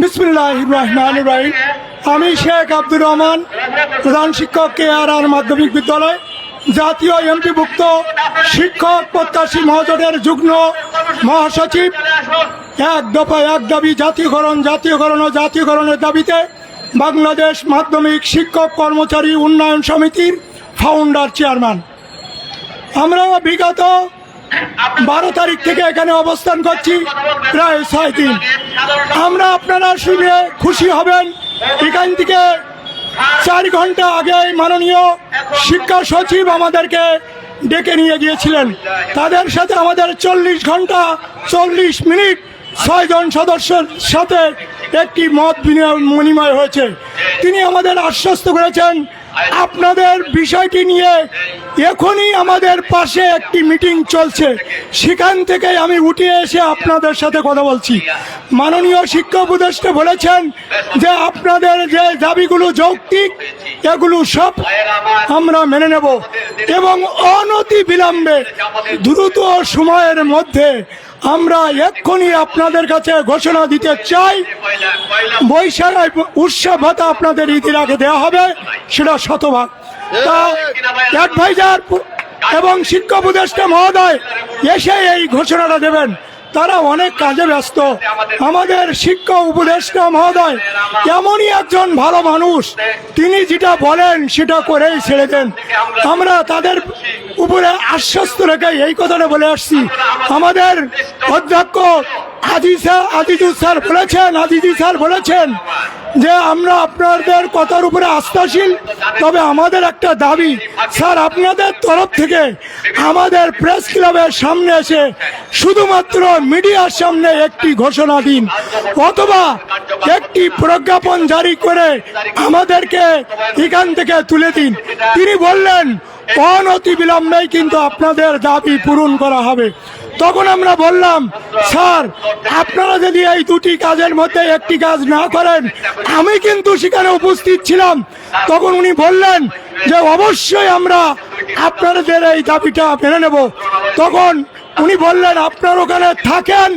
বিসমুল্লাহ আমি শেখ আব্দুর রহমান, প্রধান শিক্ষক কে আর আর মাধ্যমিক বিদ্যালয়, জাতীয় এমপিভুক্ত শিক্ষক প্রত্যাশী মহাজোটের যুগ্ম মহাসচিব। এক দফা এক দাবি, জাতীয়করণ জাতীয়করণ ও জাতীয়করণের দাবিতে বাংলাদেশ মাধ্যমিক শিক্ষক কর্মচারী উন্নয়ন সমিতির ফাউন্ডার চেয়ারম্যান আমরা বিগত বারো তারিখ থেকে এখানে অবস্থান করছি, প্রায় ছয় দিন। আমরা আপনারা শুনে খুশি হবেন। এখান থেকে চার ঘণ্টা আগে মাননীয় শিক্ষা সচিব আমাদেরকে ডেকে নিয়ে গিয়েছিলেন। তাদের সাথে আমাদের চল্লিশ ঘণ্টা, চল্লিশ মিনিট ছয়জন সদস্যের সাথে একটি মত বিনিময় হয়েছে। তিনি আমাদের আশ্বস্ত করেছেন আপনাদের বিষয়টি নিয়ে এখনই আমাদের পাশে একটি মিটিং চলছে। সেখান থেকে আমি উঠে এসে আপনাদের সাথে কথা বলছি। মাননীয় শিক্ষা উপদেষ্টা বলেছেন যে আপনাদের যে দাবিগুলো যৌক্তিক, এগুলো সব আমরা মেনে নেব এবং অনতি বিলম্বে দ্রুত সময়ের মধ্যে আমরা এক্ষুনি আপনাদের কাছে ঘোষণা দিতে চাই। বৈশাখ, উৎসব ভাতা আপনাদের ইতিহাসে আগে দেওয়া হবে, সেটা শতভাগ। তা অ্যাডভাইজার এবং শিক্ষক উপদেষ্টা মহোদয় এসে এই ঘোষণাটা দেবেন। তারা অনেক কাজে ব্যস্ত। আমাদের শিক্ষা উপদেষ্টা মহোদয়, এমনই একজন ভালো মানুষ। তিনি যেটা বলেন, সেটা করেই ছেড়ে দেন আমরা তাদের উপরে আশ্বস্ত রেখে এই কথাটা বলে আসছি। আমাদের অধ্যক্ষ আজি স্যার, আজিজুল স্যার বলেছেন আজিজি স্যার বলেছেন যে আমরা আপনাদের কথার উপরে আস্থাশীল, তবে আমাদের একটা দাবি। স্যার, আপনাদের তরফ থেকে আমাদের প্রেস ক্লাবের সামনে এসে শুধুমাত্র মিডিয়ার সামনে একটি ঘোষণা দিন, অথবা একটি প্রজ্ঞাপন জারি করে আমাদেরকে এখান থেকে তুলে দিন। তিনি বললেন, অনতি বিলম্বেই কিন্তু আপনাদের দাবি পূরণ করা হবে। তখন আমরা বললাম, স্যার, আপনারা যদি এই দুটি কাজের মধ্যে একটি কাজ না করেন, আমি কিন্তু সেখানে উপস্থিত ছিলাম। তখন উনি বললেন যে, অবশ্যই আমরা আপনাদের এই দাবিটা মেনে নেব, তখন উনি বললেন, আপনার ওখানে থাকেন,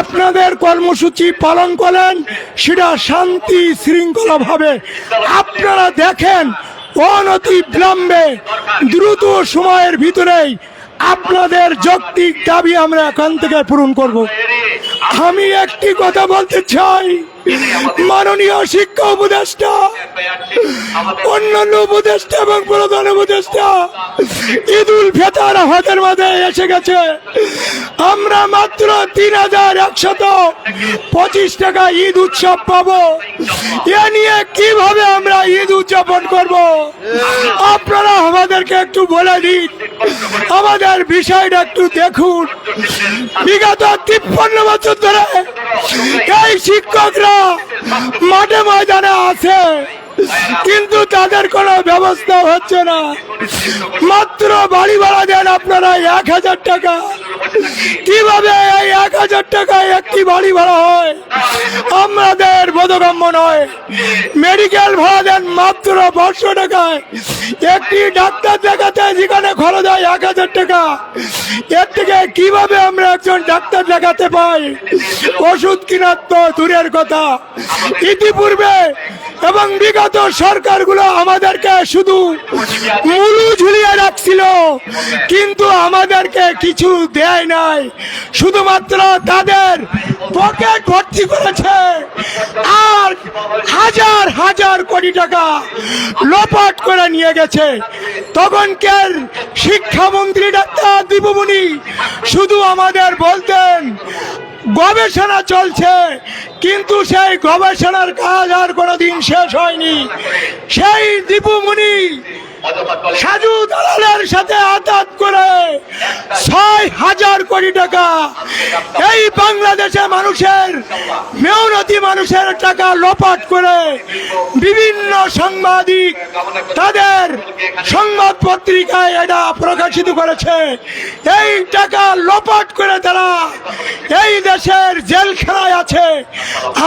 আপনাদের কর্মসূচি পালন করেন, সেটা শান্তি শৃঙ্খলাভাবে। আপনারা দেখেন অনতি বিলম্বে দ্রুত সময়ের ভিতরেই আপনাদের যৌক্তিক দাবি আমরা এখান থেকে পূরণ করব। আমি একটি কথা বলতে চাই মাননীয় শিক্ষা উপদেষ্টা, অন্যান্য উপদেষ্টা এবং প্রধান উপদেষ্টা ঈদুল ফেতার হাতের মাঝে এসে গেছে। আমরা মাত্র তিন হাজার একশত পঁচিশ টাকা ঈদ উৎসব পাবো। এ নিয়ে কীভাবে আমরা ঈদ উদযাপন করব? আপনারা আমাদেরকে একটু বলে দিন। আমাদের বিষয়টা একটু দেখুন। বিগত তিপ্পান্ন বছর ধরে এই শিক্ষকরা মাঠে ময়দানে আছে। কিন্তু তাদের কোনো ব্যবস্থা হচ্ছে না। মাত্র বাড়ি ভাড়া দেন আপনারা এক হাজার টাকা। কীভাবে এই এক হাজার টাকায় একটি বাড়ি ভাড়া হয়? আমাদের বোধগম্য নয়। মেডিকেল ভাড়া দেন মাত্র পাঁচশো টাকায়। একটি ডাক্তার দেখাতে যেখানে খরচ হয় এক হাজার টাকা। এর থেকে কীভাবে আমরা একজন ডাক্তার দেখাতে পাই? ওষুধ কিনার তো দূরের কথা। ইতিপূর্বে এবং বিগত সরকারগুলো আমাদেরকে শুধু মুলু ঝুলিয়ে রাখছিল, কিন্তু আমাদেরকে কিছু দেয় নাই। শুধুমাত্র তাদের পকেট ভর্তি করেছে আর হাজার হাজার কোটি টাকা লোপাট করে নিয়ে গেছে। তখনকার শিক্ষামন্ত্রী ডাক্তার দীপমণি শুধু আমাদের বলতেন গবেষণা চলছে কিন্তু সেই গবেষণার কাজ আর কোনোদিন শেষ হয়নি। সেই দীপুমণি সাজু দালালের সাথে আঘাত করে ছয় হাজার কোটি টাকা। এই বাংলাদেশে মানুষের মেহনতি মানুষের টাকা লোপাট করে বিভিন্ন সাংবাদিক তাদের সংবাদ পত্রিকায় এটা প্রকাশিত করেছে। এই টাকা লোপাট করে তারা এই দেশের জেলখানায় আছে।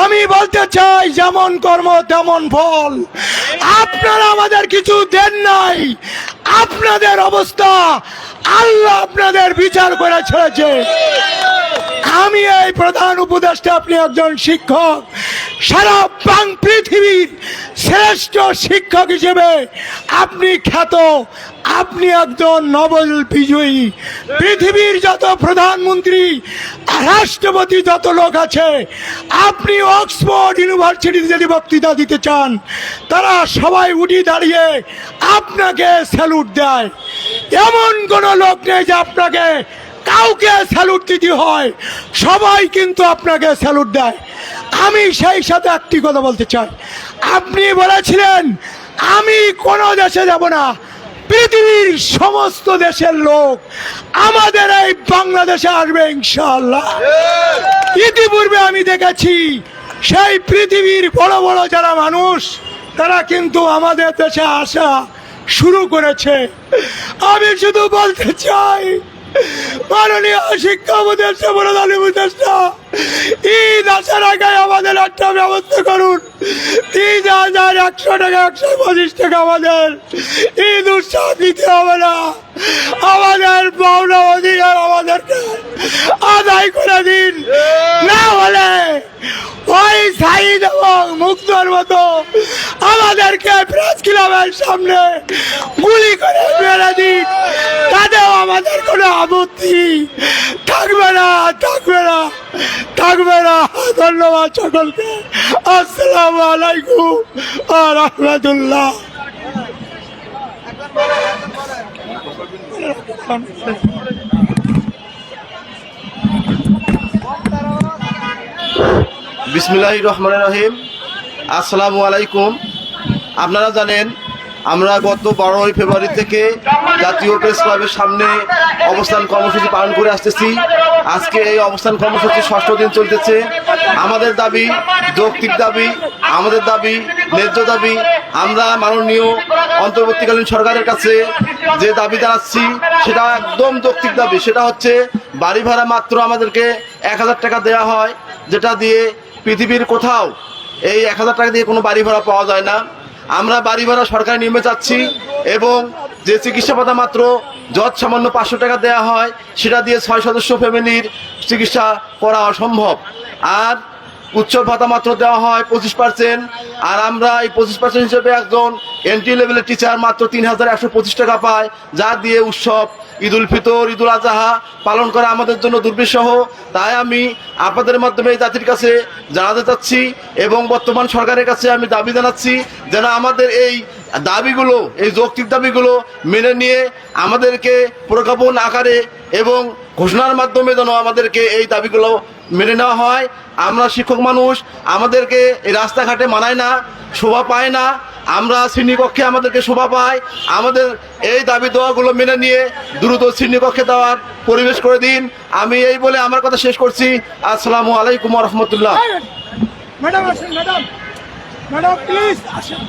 আমি বলতে চাই, যেমন কর্ম, তেমন ফল। আপনারা আমাদের কিছু দেন নাই আপনাদের অবস্থা, আল্লাহ আপনাদের বিচার করে ছেড়েছে। আমি এই প্রধান উপদেষ্টা, আপনি একজন শিক্ষক। সারা বাং পৃথিবীর শ্রেষ্ঠ শিক্ষক হিসেবে আপনি খ্যাত। আপনি একজন নোবেল বিজয়ী। পৃথিবীর যত প্রধানমন্ত্রী, রাষ্ট্রপতি যত লোক আছে, আপনি অক্সফোর্ড ইউনিভার্সিটিতে যদি বক্তৃতা দিতে চান, তারা সবাই উঠি দাঁড়িয়ে আপনাকে স্যালুট দেয়। এমন কোনো লোক নেই যে আপনাকে কাউকে স্যালুট দিতে হয়। সবাই কিন্তু আপনাকে স্যালুট দেয়। আমি সেই সাথে একটি কথা বলতে চাই। আপনি বলেছিলেন, আমি কোনো দেশে যাব না। পৃথিবীর সমস্ত দেশের লোক আমাদের এই বাংলাদেশে আসবে ইনশাআল্লাহ। ইতিপূর্বে আমি দেখেছি, সেই পৃথিবীর বড় বড় যারা মানুষ, তারা কিন্তু আমাদের দেশে আসা শুরু করেছে। আমি শুধু বলতে চাই মাননীয় শিক্ষা উপদেষ্টা প্রধান উপদেষ্টা ঈদ আসার আগে আমাদের একটা ব্যবস্থা করুন। তিন হাজার একশো টাকা, একশো পঁচিশ টাকা আমাদের। ঈদ উৎসব দিতে হবে না। আমাদের পাওনা অধিকার আমাদেরকে আদায় করে দিন। না হলে ওই সাইদ এবং মুক্তর মতো আমাদেরকে প্রেস ক্লাবের সামনে গুলি করে মেরে দিন। তাতেও আমাদের কোনো আপত্তি থাকবে না থাকবে না। থাকবে না। ধন্যবাদ সকলকে। আসসালামু আলাইকুম রহমতুল্লাহ। বিসমিল্লাহ রহমান রহিম। আসসালামু আলাইকুম। আপনারা জানেন আমরা গত বারোই ফেব্রুয়ারি থেকে জাতীয় প্রেস ক্লাবের সামনে অবস্থান কর্মসূচি পালন করে আসতেছি। আজকে এই অবস্থান কর্মসূচি ষষ্ঠ দিন চলতেছে। আমাদের দাবি যৌক্তিক দাবি, আমাদের দাবি ন্যায্য দাবি। আমরা মাননীয় অন্তর্বর্তীকালীন সরকারের কাছে যে দাবি জানাচ্ছি, সেটা একদম যৌক্তিক দাবি। সেটা হচ্ছে বাড়ি ভাড়া মাত্র আমাদেরকে এক হাজার টাকা দেওয়া হয়, যেটা দিয়ে পৃথিবীর কোথাও এই এক হাজার টাকা দিয়ে কোনো বাড়ি ভাড়া পাওয়া যায় না। আমরা বাড়ি ভাড়া সরকারি নিয়মে যাচ্ছি এবং যে চিকিৎসা ভাতা মাত্র যত সামান্য পাঁচশো টাকা দেওয়া হয়, সেটা দিয়ে ছয় সদস্য ফ্যামিলির চিকিৎসা করা অসম্ভব। আর উৎসব ভাতা মাত্র দেওয়া হয় পঁচিশ পার্সেন্ট আর আমরা এই পঁচিশ পার্সেন্ট হিসেবে একজন এন্ট্রি লেভেলের টিচার মাত্র তিন হাজার একশো পঁচিশ টাকা পায়, যা দিয়ে উৎসব ঈদ উল ফিতর ঈদ উল আজহা পালন করা আমাদের জন্য দুর্বিষহ। তাই আমি আপনাদের মাধ্যমে এই জাতির কাছে জানাতে চাচ্ছি এবং বর্তমান সরকারের কাছে আমি দাবি জানাচ্ছি যেন আমাদের এই দাবিগুলো, এই যৌক্তিক দাবিগুলো মেনে নিয়ে আমাদেরকে প্রজ্ঞাপন আকারে এবং ঘোষণার মাধ্যমে যেন আমাদেরকে এই দাবিগুলো মেনে নেওয়া হয়। আমরা শিক্ষক মানুষ, আমাদেরকে এই রাস্তাঘাটে মানায় না, শোভা পায় না। আমরা শ্রেণীকক্ষে আমাদেরকে শোভা পাই আমাদের এই দাবি দেওয়াগুলো মেনে নিয়ে দ্রুত শ্রেণীকক্ষে দেওয়ার পরিবেশ করে দিন। আমি এই বলে আমার কথা শেষ করছি। আসসালামু আলাইকুম রহমতুল্লাহ। ম্যাডাম, আসেন, ম্যাডাম। Madam, please. আসেন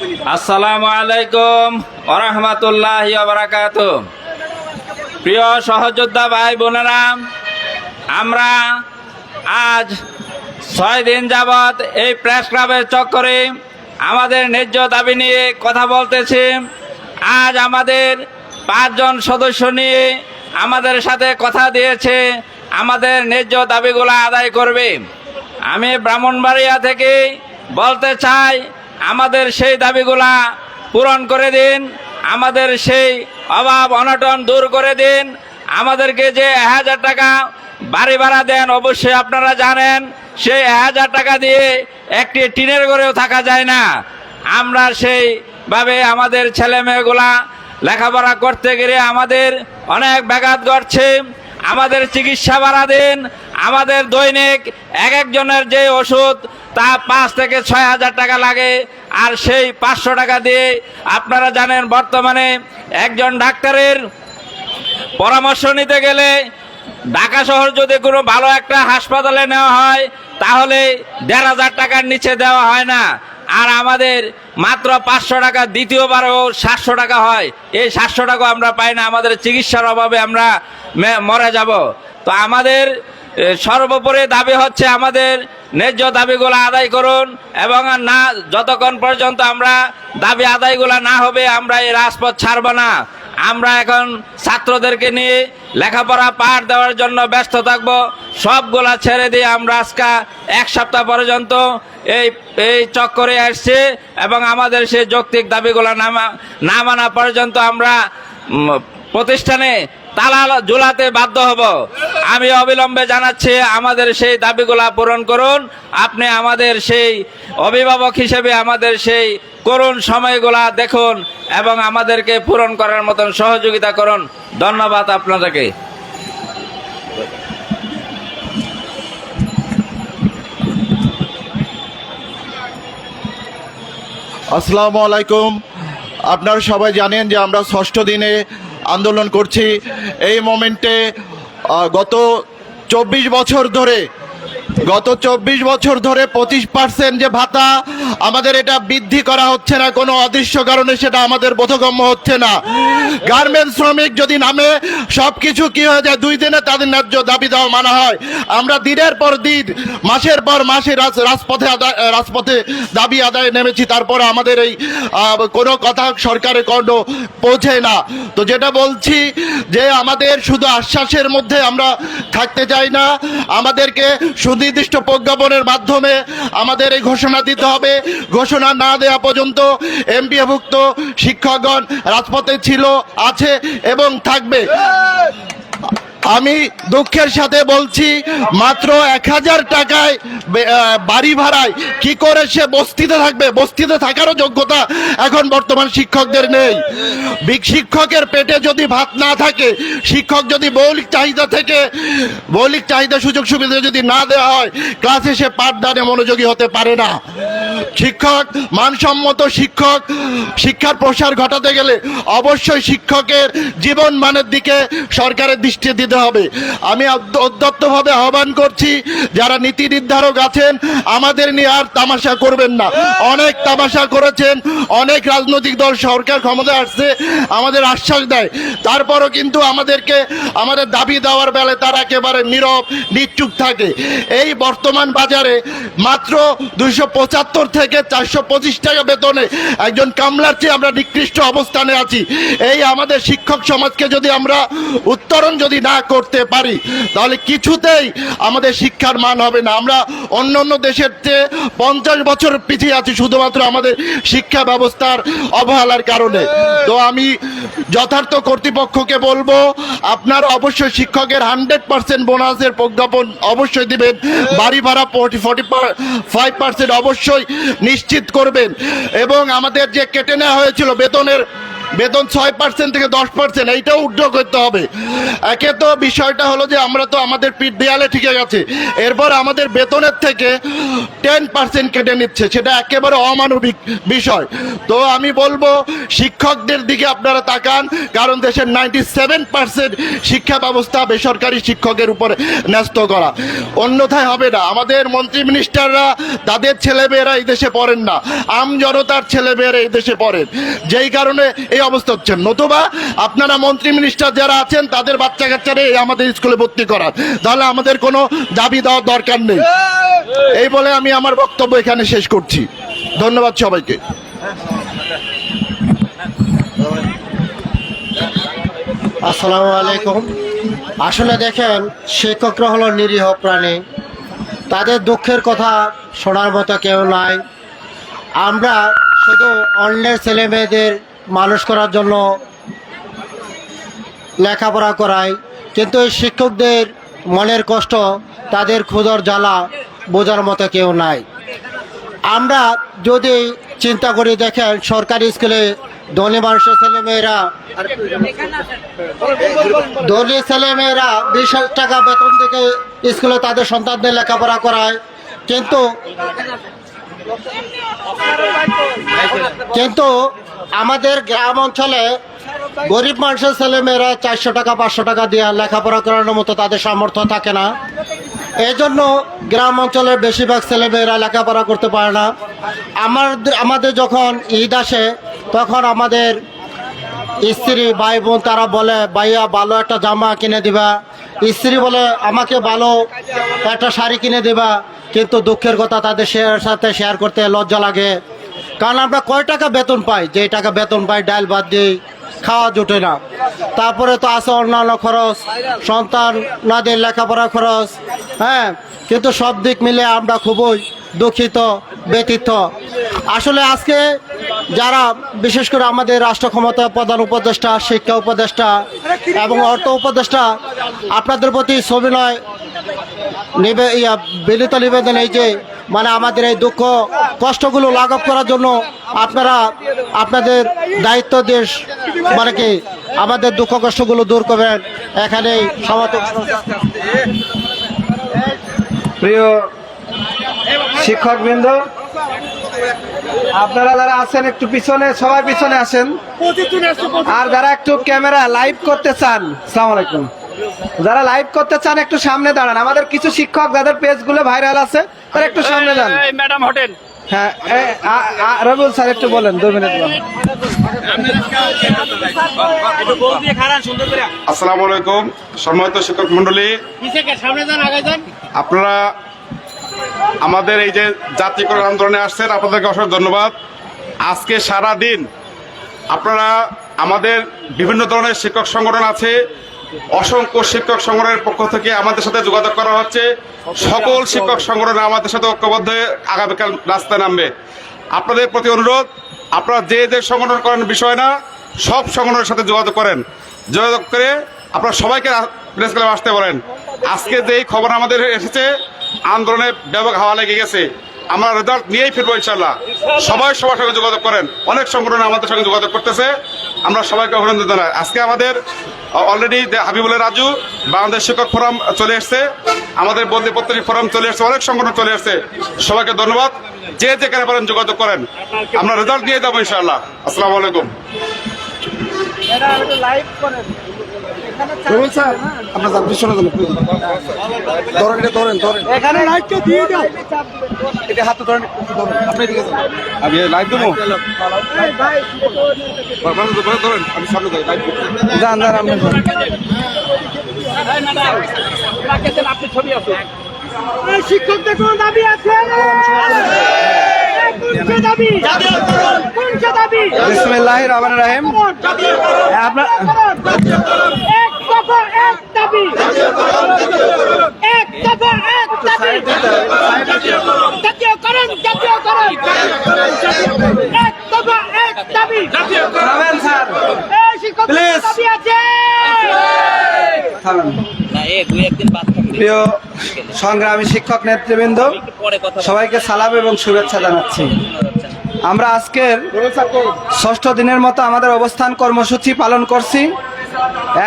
আসসালামু আলাইকুম ওরহমতুল্লাহ বারাকাত প্রিয় সহযোদ্ধা ভাই বোনেরা, আমরা আজ ছয় দিন যাবৎ এই প্রেস ক্লাবের চক্করে আমাদের ন্যায্য দাবি নিয়ে কথা বলতেছি। আজ আমাদের পাঁচজন সদস্য নিয়ে আমাদের সাথে কথা দিয়েছে, আমাদের ন্যায্য দাবিগুলো আদায় করবে। আমি ব্রাহ্মণবাড়িয়া থেকে বলতে চাই আমাদের সেই দাবিগুলা পূরণ করে দিন, আমাদের সেই অভাব অনটন দূর করে দিন, আমাদেরকে যে হাজার টাকা বাড়ি ভাড়া দেন অবশ্যই আপনারা জানেন, সেই হাজার টাকা দিয়ে একটি টিনের ঘরেও থাকা যায় না। আমরা সেইভাবে আমাদের ছেলে মেয়েগুলা লেখাপড়া করতে গেলে আমাদের অনেক ব্যাঘাত ঘটছে, আমাদের চিকিৎসা ভাড়া দিন আমাদের দৈনিক এক একজনের যে ওষুধ, তা পাঁচ থেকে ছয় হাজার টাকা লাগে, আর সেই পাঁচশো টাকা দিয়ে আপনারা জানেন বর্তমানে একজন ডাক্তারের পরামর্শ নিতে গেলে ঢাকা শহর যদি কোনো ভালো একটা হাসপাতালে নেওয়া হয়, তাহলে দেড় হাজার টাকার নিচে দেওয়া হয় না। আর আমাদের মাত্র পাঁচশো টাকা, দ্বিতীয়বারও সাতশো টাকা হয়। এই সাতশো টাকা আমরা পাই না, আমাদের চিকিৎসার অভাবে আমরা মরে যাব। তো আমাদের সর্বোপরি দাবি হচ্ছে আমাদের ন্যায্য দাবিগুলো আদায় করুন এবং না, যতক্ষণ পর্যন্ত আমরা দাবি আদায়গুলো না হবে, আমরা এই রাজপথ ছাড়ব না। আমরা এখন ছাত্রদেরকে নিয়ে লেখাপড়া পাঠ দেওয়ার জন্য ব্যস্ত থাকব। সবগুলা ছেড়ে দিয়ে আমরা আজকে এক সপ্তাহ পর্যন্ত এই এই চক্করে আসছে এবং আমাদের সেই যৌক্তিক দাবিগুলো না মানা পর্যন্ত আমরা প্রতিষ্ঠানে তালা ঝুলাতে বাধ্য হব। আমি অবিলম্বে জানাচ্ছি, আমাদের সেই দাবিগুলা পূরণ করুন। আপনি আমাদের সেই অভিভাবক হিসেবে আমাদের সেই করুন সময়গুলা দেখুন এবং আমাদেরকে পূরণ করার মতন সহযোগিতা করুন। ধন্যবাদ আপনাদেরকে। আসসালামু আলাইকুম। আপনারা সবাই জানেন যে আমরা ষষ্ঠ দিনে আন্দোলন করছি। এই মোমেন্টে গত চব্বিশ বছর ধরে গত চব্বিশ বছর ধরে পঁচিশ পার্সেন্ট যে ভাতা আমাদের এটা বৃদ্ধি করা হচ্ছে না, কোনো অদৃশ্য কারণে সেটা আমাদের বোধগম্য হচ্ছে না। গার্মেন্টস শ্রমিক যদি নামে সব কিছু কি হয়ে যায়? দুই দিনে তাদের ন্যায্য দাবি দেওয়া মানা হয়। আমরা দিনের পর দিন, মাসের পর মাসে রাজ- রাজপথে আদায় রাজপথে দাবি আদায় নেমেছি, তারপরে আমাদের এই কোনো কথা সরকারের কণ্ঠ পৌঁছে না। তো যেটা বলছি যে আমাদের শুধু আশ্বাসের মধ্যে আমরা থাকতে চাই না, আমাদেরকে সুনির্দিষ্ট প্রজ্ঞাপনের মাধ্যমে আমাদের এই ঘোষণা দিতে হবে। ঘোষণা না দেওয়া পর্যন্ত এমপিএভুক্ত শিক্ষকগণ রাজপথে ছিল, আছে এবং থাকবে। আমি দুঃখের সাথে বলছি, মাত্র এক হাজার টাকায় বাড়ি ভাড়ায় কি করে সে বস্তিতে থাকবে? বস্তিতে থাকারও যোগ্যতা এখন বর্তমান শিক্ষকদের নেই। শিক্ষকের পেটে যদি ভাত না থাকে, শিক্ষক যদি মৌলিক চাহিদা থেকে, মৌলিক চাহিদা সুযোগ সুবিধা যদি না দেওয়া হয়, ক্লাসে সে পাঠদানে মনোযোগী হতে পারে না। শিক্ষক, মানসম্মত শিক্ষক, শিক্ষার প্রসার ঘটাতে গেলে অবশ্যই শিক্ষকের জীবন মানের দিকে সরকারের দৃষ্টি দিতে হবে। আমি অদ্যত্তভাবে আহ্বান করছি, যারা নীতি নির্ধারক আছেন, আমাদের নিয়ে আর তামাশা করবেন না। অনেক তামাশা করেছেন, অনেক রাজনৈতিক দল সরকার ক্ষমতায় আসছে, আমাদের আশ্বাস দেয়। তারপরও কিন্তু আমাদেরকে, আমাদের দাবি দেওয়ার বেলায় তারা একেবারে নীরব নিশ্চুপ থাকে। এই বর্তমান বাজারে মাত্র দুইশো পঁচাত্তর থেকে চারশো পঁচিশ টাকা বেতনে একজন কামলার চেয়ে আমরা নিকৃষ্ট অবস্থানে আছি। এই আমাদের শিক্ষক সমাজকে যদি আমরা উত্তরণ যদি না করতে পারি, তাহলে কিছুতেই আমাদের শিক্ষার মান হবে না। আমরা অন্য অন্য দেশের চেয়ে পঞ্চাশ বছর পিছিয়ে আছি শুধুমাত্র আমাদের শিক্ষা ব্যবস্থার অবহেলার কারণে। তো আমি যথার্থ কর্তৃপক্ষকে বলব, আপনার অবশ্যই শিক্ষকের হান্ড্রেড পার্সেন্ট বোনাসের প্রজ্ঞাপন অবশ্যই দিবেন। বাড়ি ভাড়া ফোর্টি ফোর্টি ফাইভ পার্সেন্ট অবশ্যই নিশ্চিত করবেন এবং আমাদের যে কেটে নেওয়া হয়েছিল বেতনের বেতন ছয় পার্সেন্ট থেকে দশ পার্সেন্ট এইটাও উদ্যোগ করতে হবে। একে তো বিষয়টা হলো যে আমরা তো আমাদের পিঠ দেয়ালে ঠিকে গেছে। এরপর আমাদের বেতনের থেকে টেন পার্সেন্ট কেটে নিচ্ছে, সেটা একেবারে অমানবিক বিষয়। তো আমি বলব, শিক্ষকদের দিকে আপনারা তাকান, কারণ দেশের নাইনটি সেভেন পার্সেন্ট শিক্ষা ব্যবস্থা বেসরকারি শিক্ষকের উপরে ন্যস্ত করা। অন্যথায় হবে না। আমাদের মন্ত্রী মিনিস্টাররা তাদের ছেলেমেয়েরা এই দেশে পড়েন না। আম জনতার ছেলেমেয়েরা এই দেশে পড়েন। যেই কারণে এই অবস্থা হচ্ছে। নতুবা আপনারা মন্ত্রী মিনিস্টার যারা আছেন, তাদের বাচ্চা কাচ্চারে আমাদের স্কুলে ভর্তি করার তাহলে আমাদের কোনো দাবি দেওয়ার দরকার নেই। এই বলে আমি আমার বক্তব্য এখানে শেষ করছি। ধন্যবাদ সবাইকে। আসসালামু আলাইকুম। আসলে দেখেন শিক্ষকরা হলো নিরীহ প্রাণী। তাদের দুঃখের কথা শোনার মতো কেউ নাই। আমরা শুধু অন্যের ছেলে মেয়েদের মানুষ করার জন্য লেখাপড়া করাই কিন্তু এই শিক্ষকদের মনের কষ্ট, তাদের ক্ষুদর জ্বালা বোঝার মতো কেউ নাই। আমরা যদি চিন্তা করি, দেখেন সরকারি স্কুলে ধনী মানুষের ছেলেমেয়েরা ধনী ছেলেমেয়েরা বিশ টাকা বেতন থেকে স্কুলে তাদের সন্তানদের লেখাপড়া করায়। কিন্তু কিন্তু আমাদের গ্রাম অঞ্চলে গরিব মানুষের ছেলেমেয়েরা চারশো টাকা, পাঁচশো টাকা দিয়ে লেখাপড়া করানোর মতো তাদের সামর্থ্য থাকে না। এই জন্য গ্রাম অঞ্চলের বেশিরভাগ ছেলেমেয়েরা লেখাপড়া করতে পারে না। আমাদের আমাদের যখন ঈদ আসে, তখন আমাদের স্ত্রী, ভাই বোন তারা বলে, ভাইয়া, ভালো একটা জামা কিনে দিবা। স্ত্রী বলে, আমাকে ভালো একটা শাড়ি কিনে দিবা। কিন্তু দুঃখের কথা তাদের সাথে শেয়ার করতে লজ্জা লাগে। কারণ আমরা কয় টাকা বেতন পাই? যে টাকা বেতন পাই, ডাল বাদ দিই খাওয়া জুটে না। তারপরে তো আছে অন্যান্য খরচ, সন্তান নাদের লেখাপড়া খরচ হ্যাঁ? কিন্তু সব দিক মিলে আমরা খুবই দুঃখিত ব্যতীত আসলে আজকে যারা, বিশেষ করে আমাদের রাষ্ট্র ক্ষমতা প্রধান উপদেষ্টা, শিক্ষা উপদেষ্টা এবং অর্থ উপদেষ্টা, আপনাদের প্রতি সবিনয় নিবে বিনীত নিবেদন এই যে মানে আমাদের এই দুঃখ কষ্টগুলো লাঘব করার জন্য আপনারা আপনাদের দায়িত্ব দেশ মানে কি আমাদের দুঃখ কষ্টগুলো দূর করবেন। এখানেই সমাপ্ত। প্রিয় শিক্ষকবৃন্দ আপনারা যারা আছেন একটু পিছনে সবাই পিছনে আসেন। আর যারা একটু ক্যামেরা লাইভ করতে চান সালাম আলাইকুম। যারা লাইভ করতে চান একটু সামনে দাঁড়ান। আমাদের কিছু শিক্ষক যাদের পেজগুলো ভাইরাল আছে তারা একটু সামনে যান ম্যাডাম হোটেল হ্যাঁ রবিউল স্যার একটু বলেন দু মিনিট। আসসালামু আলাইকুম সম্মানিত শিক্ষক মন্ডলী আপনারা আমাদের এই যে জাতীয়করণ আন্দোলনে আসছেন আপনাদেরকে অসংখ্য ধন্যবাদ। আজকে সারা দিন আপনারা আমাদের বিভিন্ন ধরনের শিক্ষক সংগঠন আছে অসংখ্য শিক্ষক সংগঠনের পক্ষ থেকে আমাদের সাথে যোগাযোগ করা হচ্ছে। সকল শিক্ষক সংগঠন আমাদের সাথে ঐক্যবদ্ধ হয়ে আগামীকাল রাস্তায় নামবে। আপনাদের প্রতি অনুরোধ, আপনারা যে যে সংগঠন করেন বিষয় না, সব সংগঠনের সাথে যোগাযোগ করেন। যোগাযোগ করে আপনারা সবাইকে প্রেস ক্লাবে আসতে পারেন আজকে যেই খবর আমাদের এসেছে, আন্দোলনে ব্যাপক হাওয়া লেগে গেছে। আমরা রেজাল্ট নিয়েই ফিরবো ইনশাল্লাহ সবাই সবার সঙ্গে যোগাযোগ করেন। অনেক সংগঠন আমাদের সঙ্গে যোগাযোগ করতেছে। আমরা সবাইকে অভিনন্দন জানাই। আজকে আমাদের অলরেডি হাবিবুল্লাহ রাজু, বাংলাদেশ শিক্ষক ফোরাম চলে এসছে। আমাদের বন্দী পত্রিক ফোরাম চলে এসছে। অনেক সংগঠন চলে এসছে। সবাইকে ধন্যবাদ। যে যেখানে পারেন যোগাযোগ করেন। আমরা রেজাল্ট নিয়ে যাব ইনশাল্লাহ আসসালামু আলাইকুম। রবিউল স্যার আপনার যান, পিছনে যান, ধরেন এটা ধরেন ধরেন। এখানে লাইটটা দিয়ে দাও। এটা হাতে ধরেন আপনি এদিকে যান। আমি লাইভ দেবো? ধরেন আমি সামনে যাই লাইভ যান যান আপনি যান। শিক্ষকদের কোন দাবি আছে? কোন দাবি? কোন দাবি? বিসমিল্লাহির রহমানির রহিম। আপনার এক এক দাবি। এক দফা এক দাবি। জাতীয়করণ জাতীয়করণ। এক দফা এক দাবি। থামেন স্যার। এই শিক্ষকদের দাবি আছে। প্রিয় সংগ্রামী শিক্ষক নেতৃবৃন্দ সবাইকে সালাম এবং শুভেচ্ছা জানাচ্ছি। আমরা আজকের ষষ্ঠ দিনের মতো আমাদের অবস্থান কর্মসূচি পালন করছি।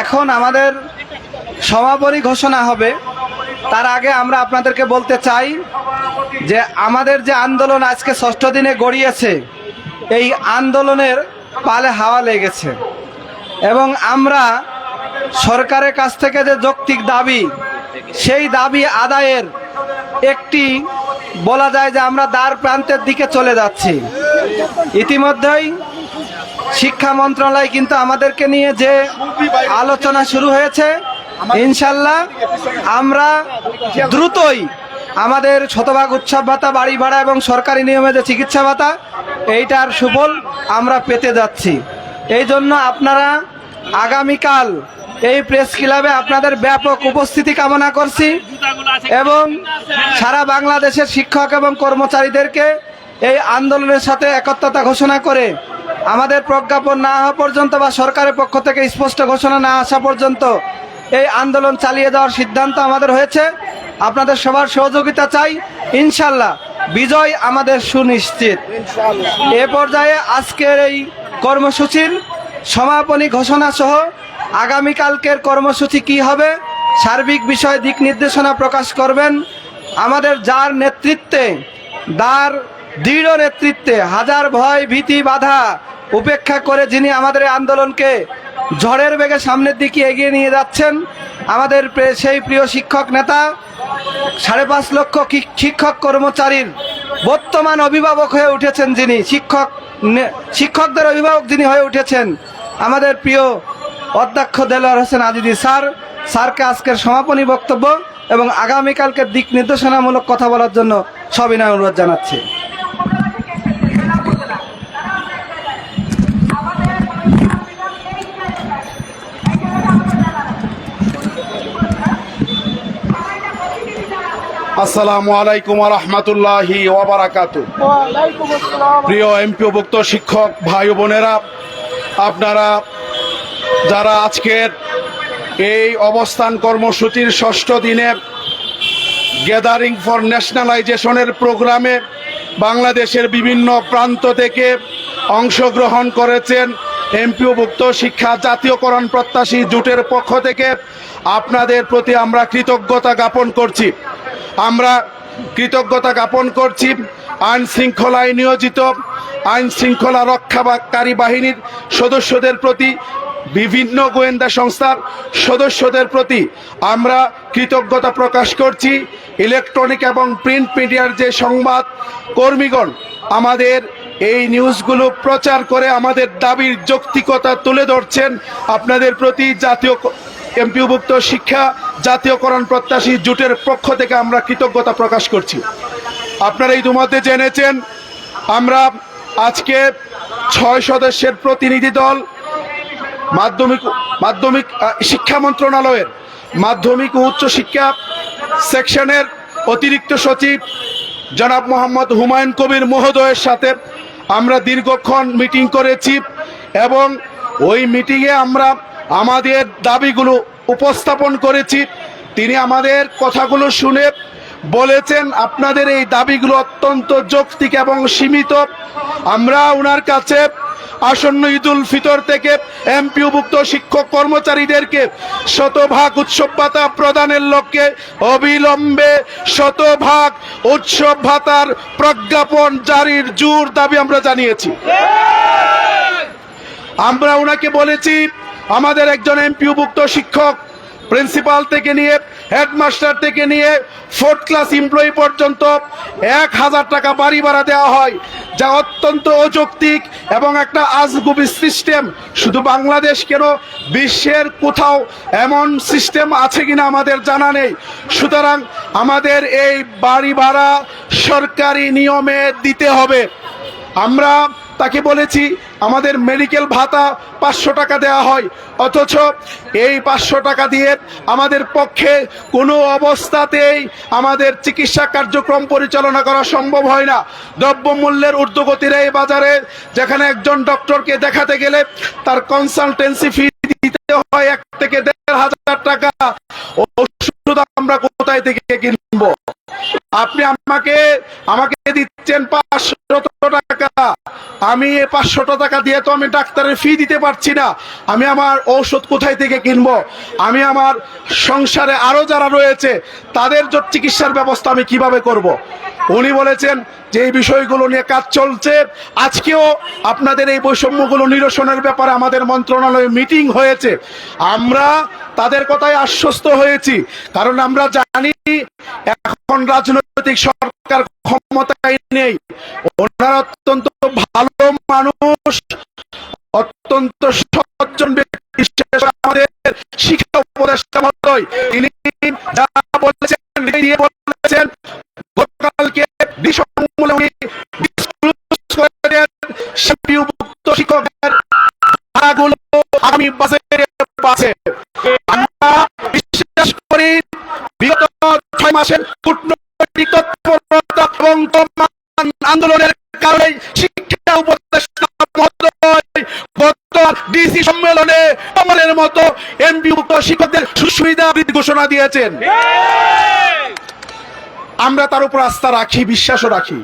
এখন আমাদের সমাপনী ঘোষণা হবে। তার আগে আমরা আপনাদেরকে বলতে চাই যে আমাদের যে আন্দোলন আজকে ষষ্ঠ দিনে গড়িয়েছে, এই আন্দোলনের পালে হাওয়া লেগেছে। এবং আমরা সরকারের কাছ থেকে যে যৌক্তিক দাবি, সেই দাবি আদায়ের একটি বলা যায় যে আমরা দ্বার প্রান্তের দিকে চলে যাচ্ছি। ইতিমধ্যেই শিক্ষা মন্ত্রণালয় কিন্তু আমাদেরকে নিয়ে যে আলোচনা শুরু হয়েছে, ইনশাল্লাহ আমরা দ্রুতই আমাদের শতভাগ উৎসব ভাতা, বাড়ি ভাড়া এবং সরকারি নিয়মে যে চিকিৎসা ভাতা, এইটার সুফল আমরা পেতে যাচ্ছি। এই জন্য আপনারা আগামীকাল এই প্রেস ক্লাবে আপনাদের ব্যাপক উপস্থিতি কামনা করছি এবং সারা বাংলাদেশের শিক্ষক এবং কর্মচারীদেরকে এই আন্দোলনের সাথে একত্রতা ঘোষণা করে আমাদের প্রজ্ঞাপন না হওয়া পর্যন্ত বা সরকারের পক্ষ থেকে স্পষ্ট ঘোষণা না আসা পর্যন্ত এই আন্দোলন চালিয়ে যাওয়ার সিদ্ধান্ত আমাদের হয়েছে। আপনাদের সবার সহযোগিতা চাই। ইনশাল্লাহ বিজয় আমাদের সুনিশ্চিত। এ পর্যায়ে আজকের এই কর্মসূচির সমাপনী ঘোষণা সহ আগামীকালকের কর্মসূচি কি হবে সার্বিক বিষয় দিক নির্দেশনা প্রকাশ করবেন। আমাদের যার নেতৃত্বে দার দৃঢ় নেতৃত্বে হাজার ভয়, ভীতি, বাধা উপেক্ষা করে যিনি আমাদের আন্দোলনকে ঝড়ের বেগে সামনের দিকে এগিয়ে নিয়ে যাচ্ছেন, আমাদের সেই প্রিয় শিক্ষক নেতা, সাড়ে পাঁচ লক্ষ শিক্ষক কর্মচারীর বর্তমান অভিভাবক হয়ে উঠেছেন যিনি, শিক্ষক শিক্ষকদের অভিভাবক যিনি হয়ে উঠেছেন, আমাদের প্রিয় অধ্যক্ষ দেলোয়ার হোসেন আজিদি স্যার। স্যারকে আজকের সমাপনী বক্তব্য এবং আগামীকালকে দিক নির্দেশনামূলক কথা বলার জন্য সবিনয় অনুরোধ জানাচ্ছি। আসসালামু আলাইকুম রহমতুল্লাহি ওবরাকাতু প্রিয় এমপিওভুক্ত শিক্ষক ভাই বোনেরা, আপনারা যারা আজকের এই অবস্থান কর্মসূচির ষষ্ঠ দিনে গ্যাদারিং ফর ন্যাশনালাইজেশনের প্রোগ্রামে বাংলাদেশের বিভিন্ন প্রান্ত থেকে অংশগ্রহণ করেছেন এমপিওভুক্ত শিক্ষা জাতীয়করণ প্রত্যাশী জোটের পক্ষ থেকে, আপনাদের প্রতি আমরা কৃতজ্ঞতা জ্ঞাপন করছি। আমরা কৃতজ্ঞতা জ্ঞাপন করছি। আইন শৃঙ্খলায় নিয়োজিত, আইন শৃঙ্খলা রক্ষাকারী বাহিনীর সদস্যদের প্রতি, বিভিন্ন গোয়েন্দা সংস্থার সদস্যদের প্রতি আমরা কৃতজ্ঞতা প্রকাশ করছি। ইলেকট্রনিক এবং প্রিন্ট মিডিয়ার যে সংবাদ কর্মীগণ আমাদের এই নিউজগুলো প্রচার করে আমাদের দাবির যৌক্তিকতা তুলে ধরছেন, আপনাদের প্রতি জাতীয় এমপিওভুক্ত শিক্ষা জাতীয়করণ প্রত্যাশী জোটের পক্ষ থেকে আমরা কৃতজ্ঞতা প্রকাশ করছি। আপনারা ইতিমধ্যে জেনেছেন, আমরা আজকে ছয় সদস্যের প্রতিনিধি দল, মাধ্যমিক মাধ্যমিক শিক্ষা মন্ত্রণালয়ের মাধ্যমিক ও উচ্চ শিক্ষা সেকশনের অতিরিক্ত সচিব জনাব মোহাম্মদ হুমায়ুন কবির মহোদয়ের সাথে আমরা দীর্ঘক্ষণ মিটিং করেছি এবং ওই মিটিংয়ে আমরা আমাদের দাবিগুলো উপস্থাপন করেছি। তিনি আমাদের কথাগুলো শুনে বলেছেন, আপনাদের এই দাবিগুলো অত্যন্ত যৌক্তিক এবং সীমিত। আমরা ওনার কাছে আসন্ন ঈদুল ফিতর থেকে এমপিওভুক্ত শিক্ষক কর্মচারীদেরকে শতভাগ উৎসব ভাতা প্রদানের লক্ষ্যে অবিলম্বে শতভাগ উৎসব ভাতার প্রজ্ঞাপন জারির জোর দাবি আমরা জানিয়েছি। আমরা ওনাকে বলেছি আমাদের একজন এমপিওভুক্ত শিক্ষক প্রিন্সিপাল থেকে নিয়ে হেডমাস্টার থেকে নিয়ে ফোর্থ ক্লাস এমপ্লয়ি পর্যন্ত এক হাজার টাকা বাড়ি ভাড়া দেওয়া হয়, যা অত্যন্ত অযৌক্তিক এবং একটা আজগুবি সিস্টেম শুধু বাংলাদেশ কেন, বিশ্বের কোথাও এমন সিস্টেম আছে কিনা আমাদের জানা নেই। সুতরাং আমাদের এই বাড়ি ভাড়া সরকারি নিয়মে দিতে হবে। আমরা তাকে বলেছি, আমাদের মেডিকেল ভাতা পাঁচশো টাকা দেওয়া হয়। অথচ এই পাঁচশো টাকা দিয়ে আমাদের পক্ষে কোনো অবস্থাতেই আমাদের চিকিৎসা কার্যক্রম পরিচালনা করা সম্ভব হয় না। দ্রব্যমূল্যের ঊর্ধ্বগতির এই বাজারে যেখানে একজন ডক্টরকে দেখাতে গেলে তার কনসালটেন্সি ফি দিতে হয় এক থেকে দেড় হাজার টাকা। ওষুধ আমরা কোথায় থেকে কিনবো? আপনি আমাকে আমাকে দিচ্ছেন পাঁচশো টাকা আমি এই পাঁচশো টাকা দিয়ে তো আমি ডাক্তারের ফি দিতে পারছি না। আমি আমার ঔষধ কোথায় থেকে কিনবো? আমি আমার সংসারে আরও যারা রয়েছে, তাদের চিকিৎসার ব্যবস্থা আমি কীভাবে করব। উনি বলেছেন, যে এই বিষয়গুলো নিয়ে কাজ চলছে, আজকেও আপনাদের এই বৈষম্যগুলো নিরসনের ব্যাপারে আমাদের মন্ত্রণালয়ে মিটিং হয়েছে। আমরা তাদের কথায় আশ্বস্ত হয়েছি, কারণ আমরা জানি এখন রাজনৈতিক সরকার ক্ষমতায় নেই। ওনারা অত্যন্ত ভালো মানুষ, অত্যন্ত সজ্জন ব্যক্তি আমাদের শিক্ষা উপদেষ্টা মহোদয়। তিনি যা বলেছেন দিয়ে বলেছেন, গতকালকে দেন শিক্ষিত শিক্ষকের ভাড়াগুলো আগামী বছরে পাচ্ছে আমরা বিশ্বাস করি, বিগত ছয় মাসের কূটনৈতিক চলমান আন্দোলনের কারণে শিক্ষা উপদেষ্টা ডিসি সম্মেলনে মতো শিক্ষকদের সুবিধা ঘোষণা দিয়েছেন। আমরা তার উপর আস্থা রাখি, বিশ্বাসও রাখি।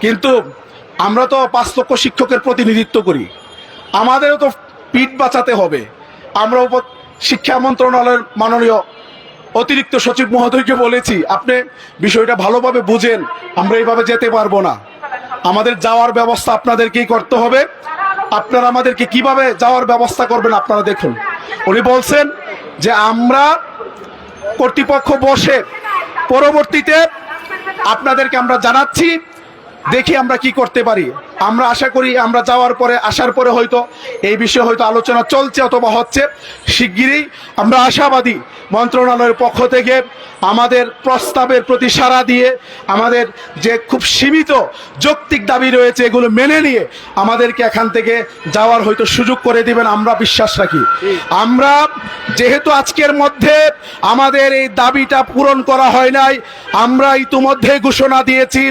কিন্তু আমরা তো পাঁচ লক্ষ শিক্ষকের প্রতিনিধিত্ব করি। আমাদেরও তো পিঠ বাঁচাতে হবে। আমরা উপ- শিক্ষা মন্ত্রণালয়ের মাননীয় অতিরিক্ত সচিব মহোদয়কে বলেছি, আপনি বিষয়টা ভালোভাবে বুঝেন, আমরা এইভাবে যেতে পারব না। আমাদের যাওয়ার ব্যবস্থা আপনাদেরকেই করতে হবে। আপনারা আমাদেরকে কীভাবে যাওয়ার ব্যবস্থা করবেন আপনারা দেখুন। উনি বলছেন যে, আমরা কর্তৃপক্ষ বসে পরবর্তীতে আপনাদেরকে আমরা জানাচ্ছি, দেখি আমরা কি করতে পারি। আমরা আশা করি আমরা যাওয়ার পরে, আসার পরে হয়তো এই বিষয়ে হয়তো আলোচনা চলছে অথবা হচ্ছে। শিগগিরই আমরা আশাবাদী মন্ত্রণালয়ের পক্ষ থেকে আমাদের প্রস্তাবের প্রতি সাড়া দিয়ে আমাদের যে খুব সীমিত যৌক্তিক দাবি রয়েছে এগুলো মেনে নিয়ে আমাদেরকে এখান থেকে যাওয়ার হয়তো সুযোগ করে দিবেন আমরা বিশ্বাস রাখি। আমরা যেহেতু আজকের মধ্যে আমাদের এই দাবিটা পূরণ করা হয় নাই, আমরা ইতিমধ্যে ঘোষণা দিয়েছি,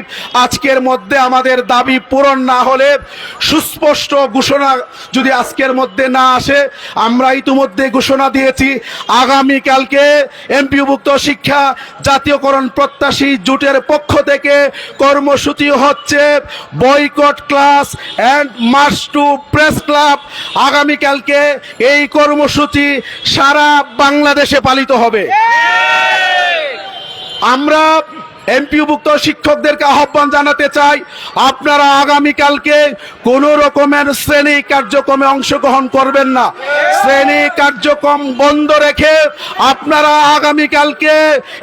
আজকের মধ্যে আমাদের দাবি পূরণ না হলে সুস্পষ্ট ঘোষণা যদি আজকের মধ্যে না আসে, আমরা ইতিমধ্যে ঘোষণা দিয়েছি, আগামীকালকে এমপিভুক্ত শিক্ষা জাতীয়করণ প্রত্যাশী জোটের পক্ষ থেকে কর্মসূচি হচ্ছে boycott class and march to press club. আগামীকালকে এই কর্মসূচি সারা বাংলাদেশে পালিত হবে। আমরা এমপিভুক্ত শিক্ষকদেরকে আহ্বান জানাতে চাই, আপনারা আগামীকালকে কোনো রকমের শ্রেণি কার্যক্রমে অংশগ্রহণ করবেন না। শ্রেণি কার্যক্রম বন্ধ রেখে আপনারা আগামীকালকে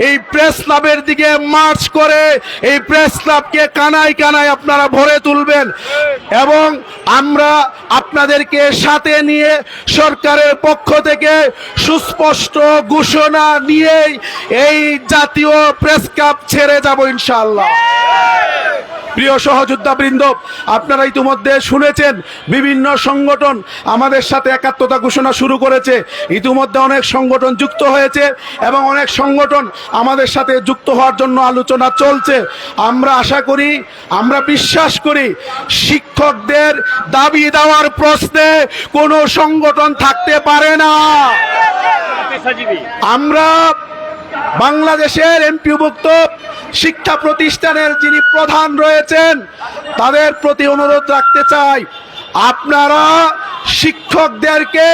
এই প্রেস ক্লাবের দিকে মার্চ করে এই প্রেস ক্লাবকে কানায় কানায় আপনারা ভরে তুলবেন এবং আমরা আপনাদেরকে সাথে নিয়ে সরকারের পক্ষ থেকে সুস্পষ্ট ঘোষণা নিয়েই এই জাতীয় প্রেস ক্লাব ছেড়ে যাব ইনশাআল্লাহ। প্রিয় সহযোদ্ধা বৃন্দ আপনারা ইতিমধ্যে শুনেছেন বিভিন্ন সংগঠন আমাদের সাথে একাত্মতা ঘোষণা শুরু করেছে। ইতিমধ্যে অনেক সংগঠন যুক্ত হয়েছে এবং অনেক সংগঠন আমাদের সাথে যুক্ত হওয়ার জন্য আলোচনা চলছে। আমরা আশা করি, আমরা বিশ্বাস করি, শিক্ষকদের দাবি দেওয়ার প্রশ্নে কোনো সংগঠন থাকতে পারে না। আমরা বাংলাদেশের এমপিভুক্ত শিক্ষা প্রতিষ্ঠানের যিনি প্রধান রয়েছেন, তাদের প্রতি অনুরোধ রাখতে চাই, আপনারা শিক্ষকদেরকে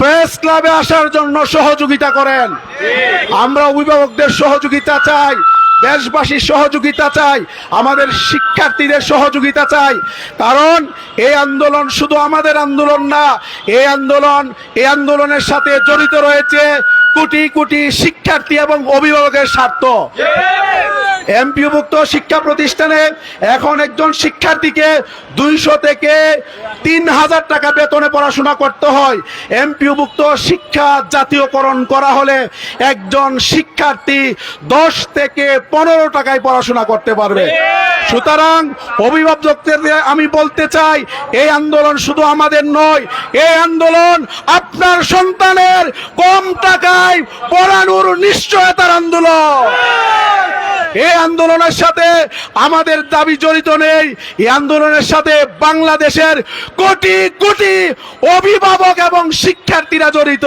প্রেস ক্লাবে আসার জন্য সহযোগিতা করেন। আমরা অভিভাবকদের সহযোগিতা চাই, দেশবাসীর সহযোগিতা চাই, আমাদের শিক্ষার্থীদের সহযোগিতা চাই, কারণ এই আন্দোলন শুধু আমাদের আন্দোলন না, এই আন্দোলন, এই আন্দোলনের সাথে জড়িত রয়েছে কোটি কোটি শিক্ষার্থী এবং অভিভাবকের স্বার্থ। এমপিওভুক্ত শিক্ষা প্রতিষ্ঠানে এখন একজন শিক্ষার্থীকে দুইশো থেকে তিন হাজার টাকা বেতনে পড়াশোনা করতে হয়। এমপিওভুক্ত শিক্ষা জাতীয়করণ করা হলে একজন শিক্ষার্থী দশ থেকে পনেরো টাকায় পড়াশোনা করতে পারবে। সুতরাং অভিভাবকদের আমি বলতে চাই, এই আন্দোলন শুধু আমাদের নয়, এই আন্দোলন আপনার সন্তানের কম টাকায় পড়ানোর নিশ্চয়তার আন্দোলন। এই আন্দোলনের সাথে আমাদের দাবি জড়িত নেই। এই আন্দোলনের সাথে বাংলাদেশের কোটি কোটি অভিভাবক এবং শিক্ষার্থীরা জড়িত।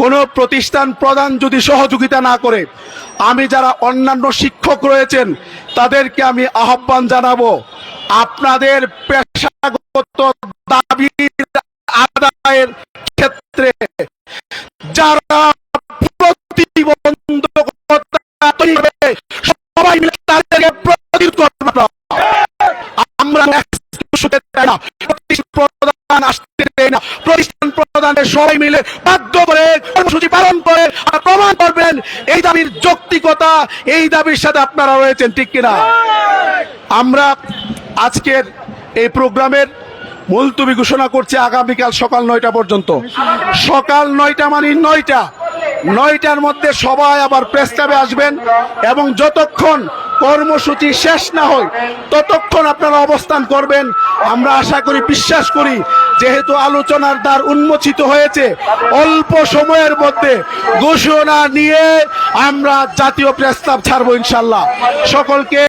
কোন প্রতিষ্ঠান প্রদান যদি সহযোগিতা না করে, আমি যারা অন্যান্য শিক্ষক রয়েছেন, তাদেরকে আমি আহ্বান জানাব, আপনাদের পেশাগত দাবির আদায়ের ক্ষেত্রে যারা প্রধানের সবাই মিলে বাধ্য করে কর্মসূচি পালন করে আর প্রমাণ করবেন, এই দাবির যৌক্তিকতা, এই দাবির সাথে আপনারা রয়েছেন, ঠিক কিনা? আমরা আজকের এই প্রোগ্রামের মুলতুবি ঘোষণা করছে আগামীকাল সকাল নয়টা পর্যন্ত। সকাল নয়টা মানে নয়টা। নয়টার মধ্যে সবাই আবার প্রেস ক্লাবে আসবেন এবং যতক্ষণ কর্মসূচি শেষ না হয়, ততক্ষণ আপনারা অবস্থান করবেন। আমরা আশা করি, বিশ্বাস করি, যেহেতু আলোচনার দ্বার উন্মোচিত হয়েছে, অল্প সময়ের মধ্যে ঘোষণা নিয়ে আমরা জাতীয় প্রস্তাব ছাড়বো ইনশাল্লাহ। সকলকে